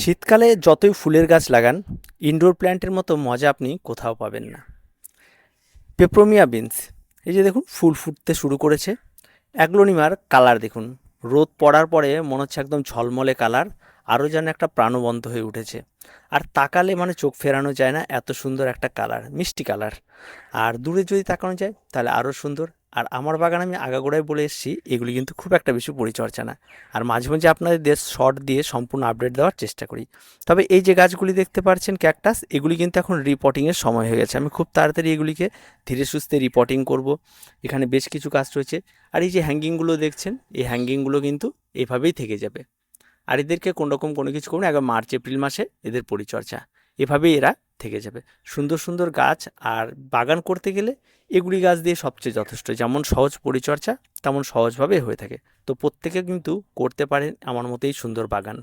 শীতকালে যতই ফুলের গাছ লাগান ইনডোর প্ল্যান্টের মতো মজা আপনি কোথাও পাবেন না। পেপ্রোমিয়া বিনস এই যে দেখুন, ফুল ফুটতে শুরু করেছে। অ্যাগ্লোনিমার কালার দেখুন, রোদ পড়ার পরে মনে হচ্ছে একদম ঝলমলে কালার আরও যেন একটা প্রাণবন্ত হয়ে উঠেছে। আর তাকালে মানে চোখ ফেরানো যায় না, এত সুন্দর একটা কালার মিষ্টি কালার আর দূরে যদি তাকানো যায়, তাহলে আরও সুন্দর আর আমার বাগান আমি আগাগোড়ায় বলে এসেছি, এগুলি কিন্তু খুব একটা বেশি পরিচর্যা না। আর মাঝে মাঝে আপনাদের দেশ শর্ট দিয়ে সম্পূর্ণ আপডেট দেওয়ার চেষ্টা করি। তবে এই যে গাছগুলি দেখতে পাচ্ছেন, ক্যাকটাস, এগুলি কিন্তু এখন রিপোর্টিংয়ের সময় হয়ে গেছে। আমি খুব তাড়াতাড়ি এগুলিকে ধীরে সুস্থে রিপোর্টিং করব। এখানে বেশ কিছু কাজ রয়েছে। আর এই যে হ্যাঙ্গিংগুলো দেখছেন, এই হ্যাঙ্গিংগুলো কিন্তু এভাবেই থেকে যাবে। আর এদেরকে কোনো রকম কোনো কিছু করুন একবার মার্চ, এপ্রিল মাসে এদের পরিচর্যা এভাবেই এরা থেকে যাবে। সুন্দর সুন্দর গাছ আর বাগান করতে গেলে এগুলি গাছ দিয়ে সবচেয়ে যথেষ্ট। যেমন সহজ পরিচর্যা, তেমন সহজভাবে হয়ে থাকে। তো প্রত্যেকে কিন্তু করতে পারেন আমার মতেই সুন্দর বাগান।